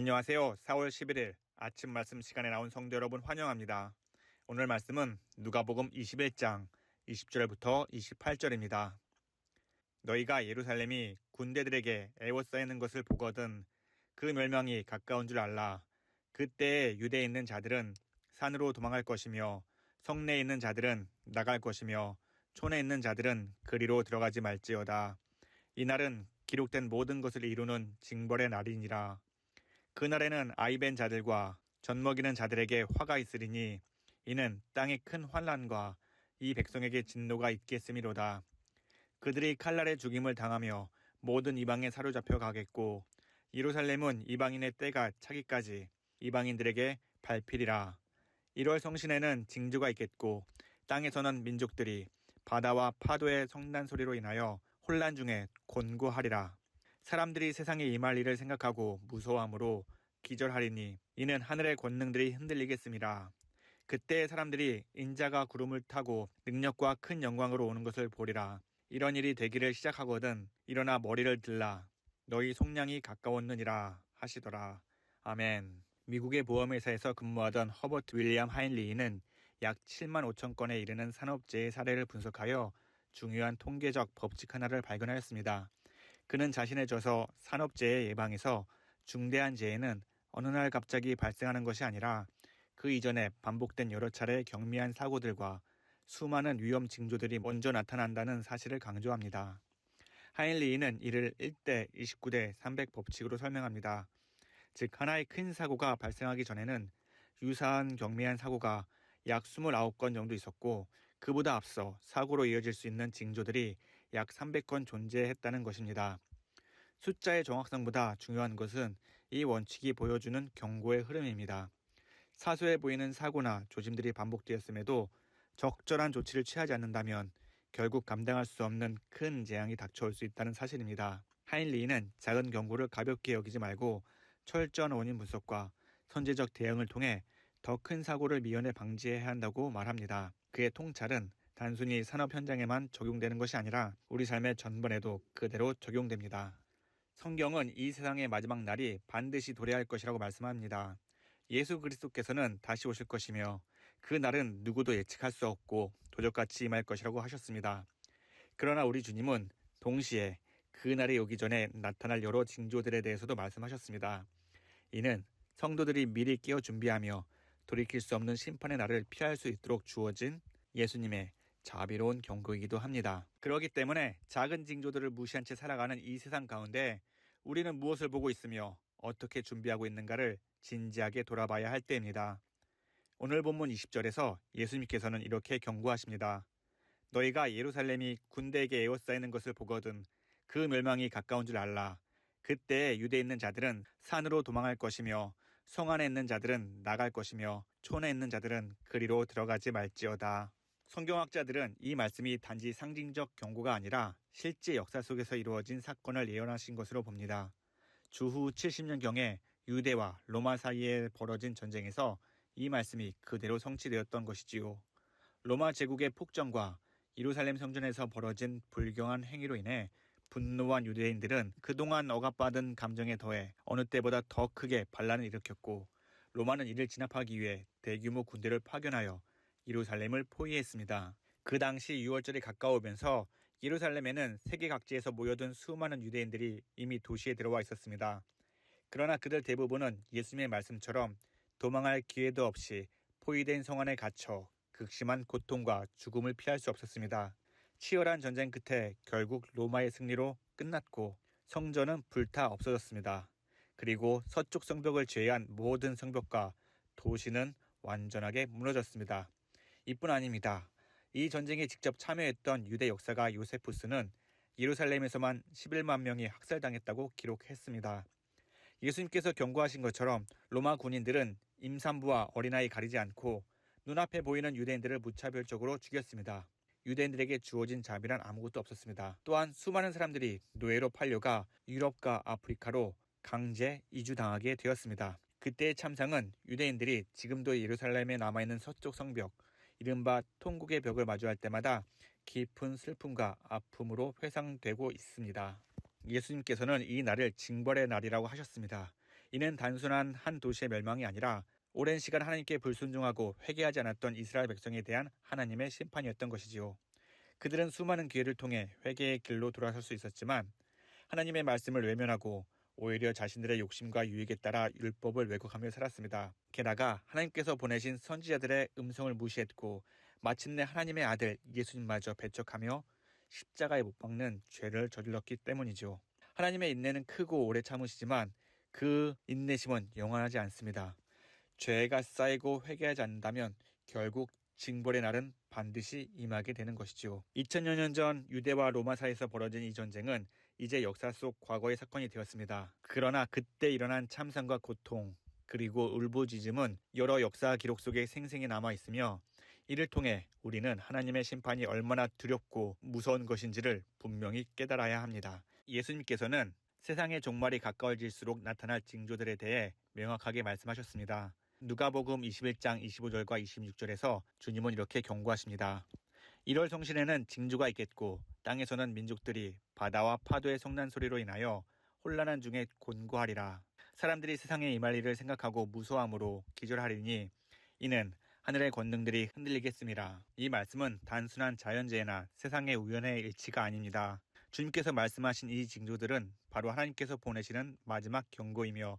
안녕하세요. 4월 11일 아침 말씀 시간에 나온 성도 여러분 환영합니다. 오늘 말씀은 누가복음 21장 20절부터 28절입니다. 너희가 예루살렘이 군대들에게 애워싸이는 것을 보거든 그 멸망이 가까운 줄 알라. 그때에 유대에 있는 자들은 산으로 도망할 것이며 성내에 있는 자들은 나갈 것이며 촌에 있는 자들은 그리로 들어가지 말지어다. 이날은 기록된 모든 것을 이루는 징벌의 날이니라. 그날에는 아이벤 자들과 젖먹이는 자들에게 화가 있으리니 이는 땅에 큰 환란과 이 백성에게 진노가 있겠음이로다. 그들이 칼날에 죽임을 당하며 모든 이방에 사로잡혀 가겠고 예루살렘은 이방인의 때가 차기까지 이방인들에게 발필이라. 1월 성신에는 징조가 있겠고 땅에서는 민족들이 바다와 파도의 성난 소리로 인하여 혼란 중에 곤고하리라. 사람들이 세상에 임할 일을 생각하고 무서워함으로 기절하리니 이는 하늘의 권능들이 흔들리겠습니다. 그때 사람들이 인자가 구름을 타고 능력과 큰 영광으로 오는 것을 보리라. 이런 일이 되기를 시작하거든 일어나 머리를 들라. 너희 속량이 가까웠느니라 하시더라. 아멘. 미국의 보험회사에서 근무하던 허버트 윌리엄 하인리는 약 7만 5천 건에 이르는 산업재해 사례를 분석하여 중요한 통계적 법칙 하나를 발견하였습니다. 그는 자신의 저서 산업재해 예방에서 중대한 재해는 어느 날 갑자기 발생하는 것이 아니라 그 이전에 반복된 여러 차례 경미한 사고들과 수많은 위험 징조들이 먼저 나타난다는 사실을 강조합니다. 하인리는 이를 1대 29대 300 법칙으로 설명합니다. 즉 하나의 큰 사고가 발생하기 전에는 유사한 경미한 사고가 약 29건 정도 있었고 그보다 앞서 사고로 이어질 수 있는 징조들이 약 300건 존재했다는 것입니다. 숫자의 정확성보다 중요한 것은 이 원칙이 보여주는 경고의 흐름입니다. 사소해 보이는 사고나 조짐들이 반복되었음에도 적절한 조치를 취하지 않는다면 결국 감당할 수 없는 큰 재앙이 닥쳐올 수 있다는 사실입니다. 하인리는 작은 경고를 가볍게 여기지 말고 철저한 원인 분석과 선제적 대응을 통해 더 큰 사고를 미연에 방지해야 한다고 말합니다. 그의 통찰은 단순히 산업 현장에만 적용되는 것이 아니라 우리 삶의 전반에도 그대로 적용됩니다. 성경은 이 세상의 마지막 날이 반드시 도래할 것이라고 말씀합니다. 예수 그리스도께서는 다시 오실 것이며 그 날은 누구도 예측할 수 없고 도적같이 임할 것이라고 하셨습니다. 그러나 우리 주님은 동시에 그 날이 오기 전에 나타날 여러 징조들에 대해서도 말씀하셨습니다. 이는 성도들이 미리 깨어 준비하며 돌이킬 수 없는 심판의 날을 피할 수 있도록 주어진 예수님의 자비로운 경고이기도 합니다. 그렇기 때문에 작은 징조들을 무시한 채 살아가는 이 세상 가운데 우리는 무엇을 보고 있으며 어떻게 준비하고 있는가를 진지하게 돌아봐야 할 때입니다. 오늘 본문 20절에서 예수님께서는 이렇게 경고하십니다. 너희가 예루살렘이 군대에게 에워싸이는 것을 보거든 그 멸망이 가까운 줄 알라. 그때 유대에 있는 자들은 산으로 도망할 것이며 성 안에 있는 자들은 나갈 것이며 촌에 있는 자들은 그리로 들어가지 말지어다. 성경학자들은 이 말씀이 단지 상징적 경고가 아니라 실제 역사 속에서 이루어진 사건을 예언하신 것으로 봅니다. 주후 70년경에 유대와 로마 사이에 벌어진 전쟁에서 이 말씀이 그대로 성취되었던 것이지요. 로마 제국의 폭정과 예루살렘 성전에서 벌어진 불경한 행위로 인해 분노한 유대인들은 그동안 억압받은 감정에 더해 어느 때보다 더 크게 반란을 일으켰고 로마는 이를 진압하기 위해 대규모 군대를 파견하여 예루살렘을 포위했습니다. 그 당시 6월절이 가까우면서 예루살렘에는 세계 각지에서 모여든 수많은 유대인들이 이미 도시에 들어와 있었습니다. 그러나 그들 대부분은 예수님의 말씀처럼 도망할 기회도 없이 포위된 성 안에 갇혀 극심한 고통과 죽음을 피할 수 없었습니다. 치열한 전쟁 끝에 결국 로마의 승리로 끝났고 성전은 불타 없어졌습니다. 그리고 서쪽 성벽을 제외한 모든 성벽과 도시는 완전하게 무너졌습니다. 이뿐 아닙니다. 이 전쟁에 직접 참여했던 유대 역사가 요세푸스는 예루살렘에서만 11만 명이 학살당했다고 기록했습니다. 예수님께서 경고하신 것처럼 로마 군인들은 임산부와 어린아이 가리지 않고 눈앞에 보이는 유대인들을 무차별적으로 죽였습니다. 유대인들에게 주어진 자비란 아무것도 없었습니다. 또한 수많은 사람들이 노예로 팔려가 유럽과 아프리카로 강제 이주당하게 되었습니다. 그때의 참상은 유대인들이 지금도 예루살렘에 남아있는 서쪽 성벽, 이른바 통곡의 벽을 마주할 때마다 깊은 슬픔과 아픔으로 회상되고 있습니다. 예수님께서는 이 날을 징벌의 날이라고 하셨습니다. 이는 단순한 한 도시의 멸망이 아니라 오랜 시간 하나님께 불순종하고 회개하지 않았던 이스라엘 백성에 대한 하나님의 심판이었던 것이지요. 그들은 수많은 기회를 통해 회개의 길로 돌아설 수 있었지만 하나님의 말씀을 외면하고 오히려 자신들의 욕심과 유익에 따라 율법을 왜곡하며 살았습니다. 게다가 하나님께서 보내신 선지자들의 음성을 무시했고 마침내 하나님의 아들 예수님마저 배척하며 십자가에 못 박는 죄를 저질렀기 때문이죠. 하나님의 인내는 크고 오래 참으시지만 그 인내심은 영원하지 않습니다. 죄가 쌓이고 회개하지 않는다면 결국 징벌의 날은 반드시 임하게 되는 것이죠. 2000여 년 전 유대와 로마 사이에서 벌어진 이 전쟁은 이제 역사 속 과거의 사건이 되었습니다. 그러나 그때 일어난 참상과 고통 그리고 울부짖음은 여러 역사 기록 속에 생생히 남아 있으며 이를 통해 우리는 하나님의 심판이 얼마나 두렵고 무서운 것인지를 분명히 깨달아야 합니다. 예수님께서는 세상의 종말이 가까워질수록 나타날 징조들에 대해 명확하게 말씀하셨습니다. 누가복음 21장 25절과 26절에서 주님은 이렇게 경고하십니다. 1월 성신에는 징조가 있겠고 땅에서는 민족들이 바다와 파도의 성난 소리로 인하여 혼란한 중에 곤고하리라. 사람들이 세상에 임할 일을 생각하고 무소함으로 기절하리니 이는 하늘의 권능들이 흔들리겠습니다. 이 말씀은 단순한 자연재해나 세상의 우연의 일치가 아닙니다. 주님께서 말씀하신 이 징조들은 바로 하나님께서 보내시는 마지막 경고이며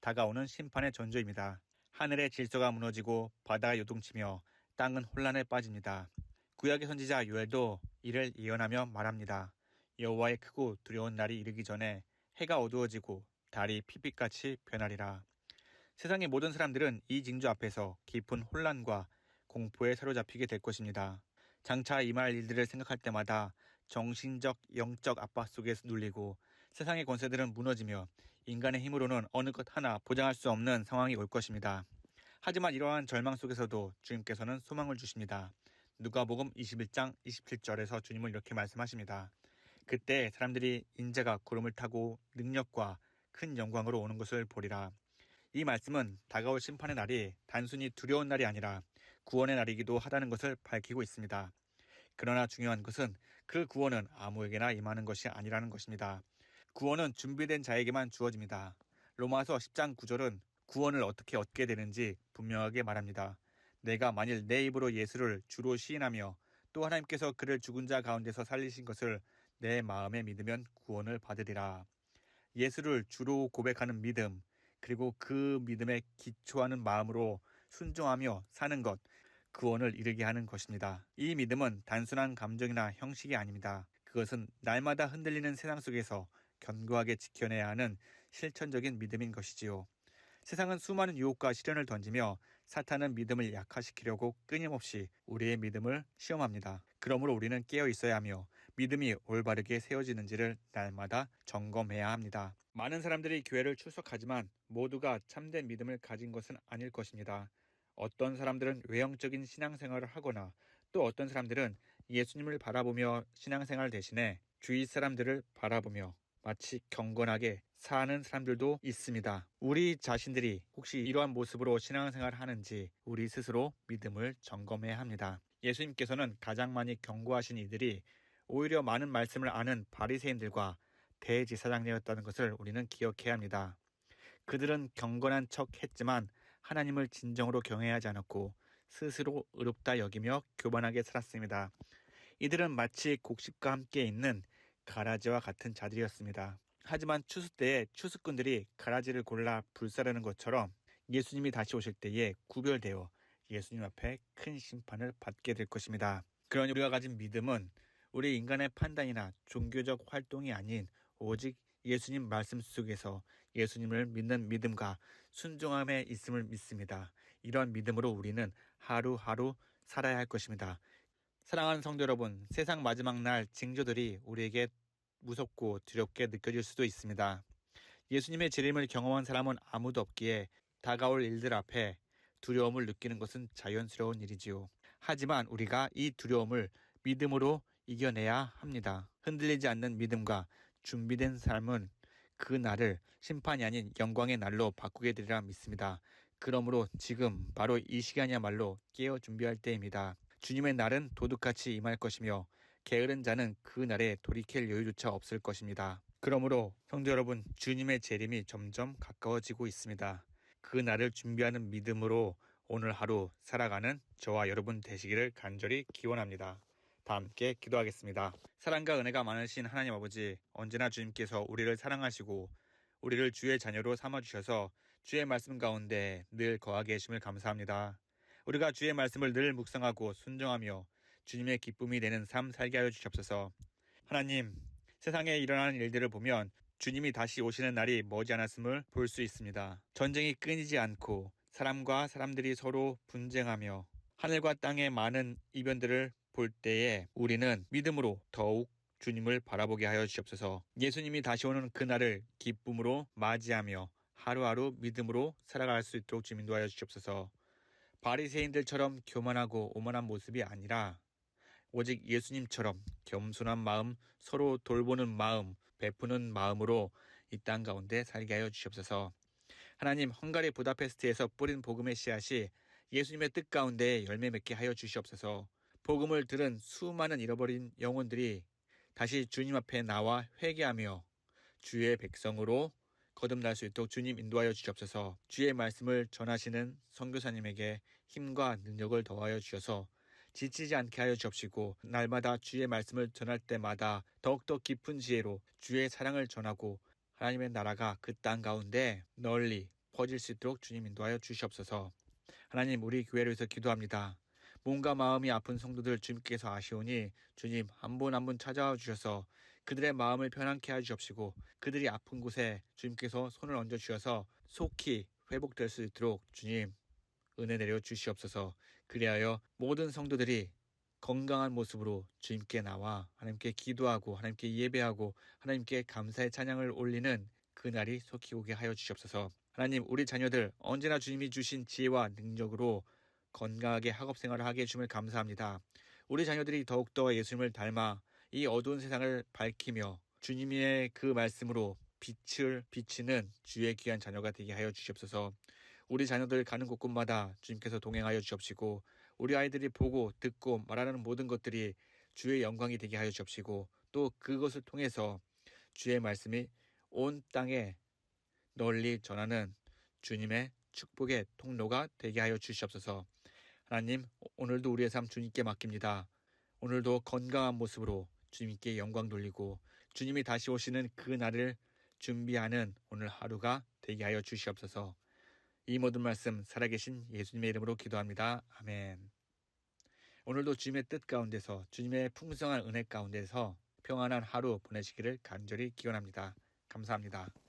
다가오는 심판의 전조입니다. 하늘의 질서가 무너지고 바다가 요동치며 땅은 혼란에 빠집니다. 구약의 선지자 요엘도 이를 예언하며 말합니다. 여호와의 크고 두려운 날이 이르기 전에 해가 어두워지고 달이 핏빛같이 변하리라. 세상의 모든 사람들은 이 징조 앞에서 깊은 혼란과 공포에 사로잡히게 될 것입니다. 장차 임할 일들을 생각할 때마다 정신적, 영적 압박 속에서 눌리고 세상의 권세들은 무너지며 인간의 힘으로는 어느 것 하나 보장할 수 없는 상황이 올 것입니다. 하지만 이러한 절망 속에서도 주님께서는 소망을 주십니다. 누가복음 21장 27절에서 주님은 이렇게 말씀하십니다. 그때 사람들이 인자가 구름을 타고 능력과 큰 영광으로 오는 것을 보리라. 이 말씀은 다가올 심판의 날이 단순히 두려운 날이 아니라 구원의 날이기도 하다는 것을 밝히고 있습니다. 그러나 중요한 것은 그 구원은 아무에게나 임하는 것이 아니라는 것입니다. 구원은 준비된 자에게만 주어집니다. 로마서 10장 9절은 구원을 어떻게 얻게 되는지 분명하게 말합니다. 내가 만일 내 입으로 예수를 주로 시인하며 또 하나님께서 그를 죽은 자 가운데서 살리신 것을 내 마음에 믿으면 구원을 받으리라. 예수를 주로 고백하는 믿음, 그리고 그 믿음에 기초하는 마음으로 순종하며 사는 것, 구원을 이르게 하는 것입니다. 이 믿음은 단순한 감정이나 형식이 아닙니다. 그것은 날마다 흔들리는 세상 속에서 견고하게 지켜내야 하는 실천적인 믿음인 것이지요. 세상은 수많은 유혹과 시련을 던지며 사탄은 믿음을 약화시키려고 끊임없이 우리의 믿음을 시험합니다. 그러므로 우리는 깨어 있어야 하며 믿음이 올바르게 세워지는지를 날마다 점검해야 합니다. 많은 사람들이 교회를 출석하지만 모두가 참된 믿음을 가진 것은 아닐 것입니다. 어떤 사람들은 외형적인 신앙생활을 하거나 또 어떤 사람들은 예수님을 바라보며 신앙생활 대신에 주위 사람들을 바라보며 마치 경건하게 사는 사람들도 있습니다. 우리 자신들이 혹시 이러한 모습으로 신앙생활을 하는지 우리 스스로 믿음을 점검해야 합니다. 예수님께서는 가장 많이 경고하신 이들이 오히려 많은 말씀을 아는 바리새인들과 대제사장이었다는 것을 우리는 기억해야 합니다. 그들은 경건한 척 했지만 하나님을 진정으로 경외하지 않았고 스스로 의롭다 여기며 교만하게 살았습니다. 이들은 마치 곡식과 함께 있는 가라지와 같은 자들이었습니다. 하지만 추수 때에 추수꾼들이 가라지를 골라 불사르는 것처럼 예수님이 다시 오실 때에 구별되어 예수님 앞에 큰 심판을 받게 될 것입니다. 그러니 우리가 가진 믿음은 우리 인간의 판단이나 종교적 활동이 아닌 오직 예수님 말씀 속에서 예수님을 믿는 믿음과 순종함에 있음을 믿습니다. 이런 믿음으로 우리는 하루하루 살아야 할 것입니다. 사랑하는 성도 여러분, 세상 마지막 날 징조들이 우리에게 무섭고 두렵게 느껴질 수도 있습니다. 예수님의 재림을 경험한 사람은 아무도 없기에 다가올 일들 앞에 두려움을 느끼는 것은 자연스러운 일이지요. 하지만 우리가 이 두려움을 믿음으로 이겨내야 합니다. 흔들리지 않는 믿음과 준비된 삶은 그 날을 심판이 아닌 영광의 날로 바꾸게 되리라 믿습니다. 그러므로 지금 바로 이 시간이야말로 깨어 준비할 때입니다. 주님의 날은 도둑같이 임할 것이며 게으른 자는 그 날에 돌이킬 여유조차 없을 것입니다. 그러므로 성도 여러분, 주님의 재림이 점점 가까워지고 있습니다. 그 날을 준비하는 믿음으로 오늘 하루 살아가는 저와 여러분 되시기를 간절히 기원합니다. 다 함께 기도하겠습니다. 사랑과 은혜가 많으신 하나님 아버지, 언제나 주님께서 우리를 사랑하시고 우리를 주의 자녀로 삼아주셔서 주의 말씀 가운데 늘 거하게 해주심을 감사합니다. 우리가 주의 말씀을 늘 묵상하고 순종하며 주님의 기쁨이 되는 삶 살게 하여 주시옵소서. 하나님, 세상에 일어나는 일들을 보면 주님이 다시 오시는 날이 머지않았음을 볼 수 있습니다. 전쟁이 끊이지 않고 사람과 사람들이 서로 분쟁하며 하늘과 땅의 많은 이변들을 볼 때에 우리는 믿음으로 더욱 주님을 바라보게 하여 주시옵소서. 예수님이 다시 오는 그날을 기쁨으로 맞이하며 하루하루 믿음으로 살아갈 수 있도록 주님 도하여 주시옵소서. 바리새인들처럼 교만하고 오만한 모습이 아니라 오직 예수님처럼 겸손한 마음, 서로 돌보는 마음, 베푸는 마음으로 이 땅 가운데 살게 하여 주시옵소서. 하나님, 헝가리 부다페스트에서 뿌린 복음의 씨앗이 예수님의 뜻 가운데 열매 맺게 하여 주시옵소서. 복음을 들은 수많은 잃어버린 영혼들이 다시 주님 앞에 나와 회개하며 주의 백성으로 거듭날 수 있도록 주님 인도하여 주시옵소서. 주의 말씀을 전하시는 선교사님에게 힘과 능력을 더하여 주셔서 지치지 않게 하여 주옵시고 날마다 주의 말씀을 전할 때마다 더욱더 깊은 지혜로 주의 사랑을 전하고 하나님의 나라가 그 땅 가운데 널리 퍼질 수 있도록 주님 인도하여 주시옵소서. 하나님 우리 교회를 위해서 기도합니다. 몸과 마음이 아픈 성도들 주님께서 아시오니 주님 한 분 한 분 찾아와 주셔서 그들의 마음을 편안케 해 주옵시고 그들이 아픈 곳에 주님께서 손을 얹어 주셔서 속히 회복될 수 있도록 주님 은혜 내려 주시옵소서. 그리하여 모든 성도들이 건강한 모습으로 주님께 나와 하나님께 기도하고 하나님께 예배하고 하나님께 감사의 찬양을 올리는 그날이 속히 오게 하여 주시옵소서. 하나님 우리 자녀들 언제나 주님이 주신 지혜와 능력으로 건강하게 학업 생활을 하게 해주심을 감사합니다. 우리 자녀들이 더욱더 예수님을 닮아 이 어두운 세상을 밝히며 주님의 그 말씀으로 빛을 비치는 주의 귀한 자녀가 되게 하여 주시옵소서. 우리 자녀들 가는 곳곳마다 주님께서 동행하여 주옵시고 우리 아이들이 보고 듣고 말하는 모든 것들이 주의 영광이 되게 하여 주옵시고 또 그것을 통해서 주의 말씀이 온 땅에 널리 전하는 주님의 축복의 통로가 되게 하여 주시옵소서. 하나님, 오늘도 우리의 삶 주님께 맡깁니다. 오늘도 건강한 모습으로 주님께 영광 돌리고 주님이 다시 오시는 그 날을 준비하는 오늘 하루가 되게 하여 주시옵소서. 이 모든 말씀 살아계신 예수님의 이름으로 기도합니다. 아멘. 오늘도 주님의 뜻 가운데서 주님의 풍성한 은혜 가운데서 평안한 하루 보내시기를 간절히 기원합니다. 감사합니다.